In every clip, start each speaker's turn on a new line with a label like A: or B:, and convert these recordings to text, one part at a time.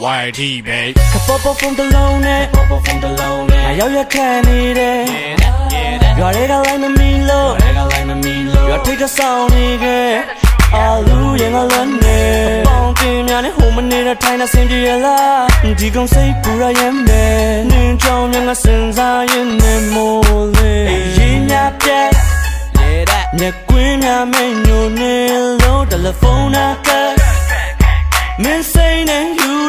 A: YT babe
B: ကပေါ်ပေါ်ဖုန်းတစ်လုံးနဲ့
A: ပေါ်ပေါ်ဖုန်းတစ်လုံးနဲ့
B: ငါရောက်ရခံနေတယ်
A: Yeah that yeah that
B: ရွာတွေကလိုက်မမီလို့
A: ဘယ်ကလိုက်မမီလို့
B: ရွာထိတ်ကဆောင်နေခဲ့အာလူရင်ကလည်းနေပေါင်းတင်များနဲ့ဟိုမနေတဲ့ထိုင်နေစင်ပြေလားဒီကောင်စိတ်ပူရရဲ့မဲနင်းချောင်းများငါစင်စားရင်နေမိုးလေရင်ညာပြက်
A: Yeah that
B: ညကွင်းများမညိုနေလို့တယ်လီဖုန်းနာကမင်းစိတ်နဲ့ယူ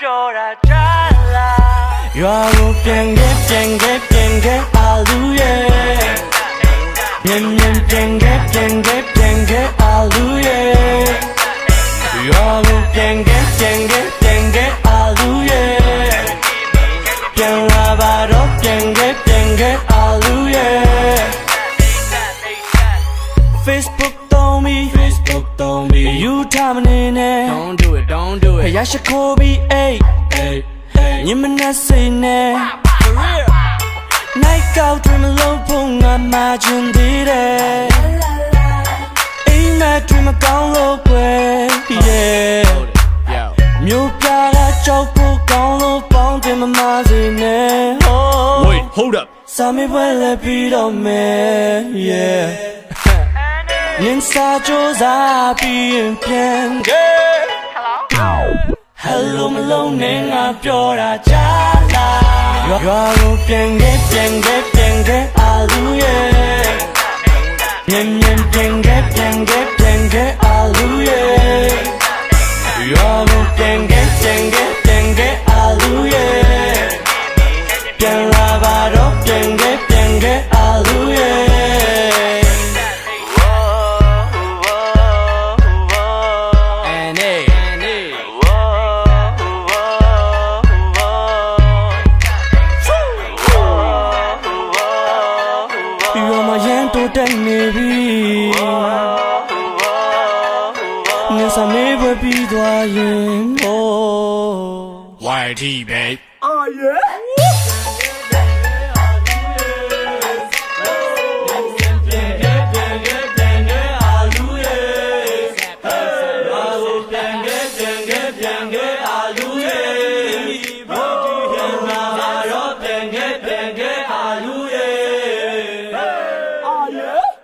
B: ပြောတာကြားလားရွာကိုပြန်ခဲ့ပြန်ခဲ့ပြန်ခဲ့အာလူရဲ့မြန်မြန်ပြန်ခဲ့ပြန်ခဲ့ပြန်ခဲ့အာလူရဲ့ရွာကိုပြန်ခဲ့ပြန်ခဲ့ပြန်ခဲ့အာလူရဲ့ပြန်လာပါတော့ပြန်ခဲ့ပြန်ခဲ့အာလူရဲ့ Facebook တော့မီ
A: Facebook don't be
B: you ထားမ
A: don't do
B: ဖ
A: it
B: ယားရှိခိုးပြီးအိတ်
A: Hey hey
B: ညမနဲ့စိတ်နဲ့
A: for real
B: night out dream လုံးဖို့ငါမှချင်သေးတယ်အိမ်မက် dream ကောင်းလို့ကွယ် yeah
A: Hold it yo
B: မြို့ပြကကြောက်ဖို့ကောင်းလို့ပေါင်းတင်မမစေနဲ့ oh
A: Wait hold up
B: စာမေးပွဲလည်းပြီးတော့မယ် yeah နင်းစာကြိုးစားပြီးရင်ပြန် ခဲ့ Hello မလုံးနဲ့ငါပြောတာကြားလားရွာရွာကိုပြန်ခဲ့ပြန်ခဲ့ပြန်ခဲ့အာလူရဲ့မြန်မြန်ပြန်ခဲ့ပြန်ခဲ့ပြန်ခဲ့အာလူရဲ့ရွာ မှာရန်တိုးတက်နေပြီငါစမေးပွဲပြီးသွားရင် oh
A: YT babe
B: Gang, gang, Yeah?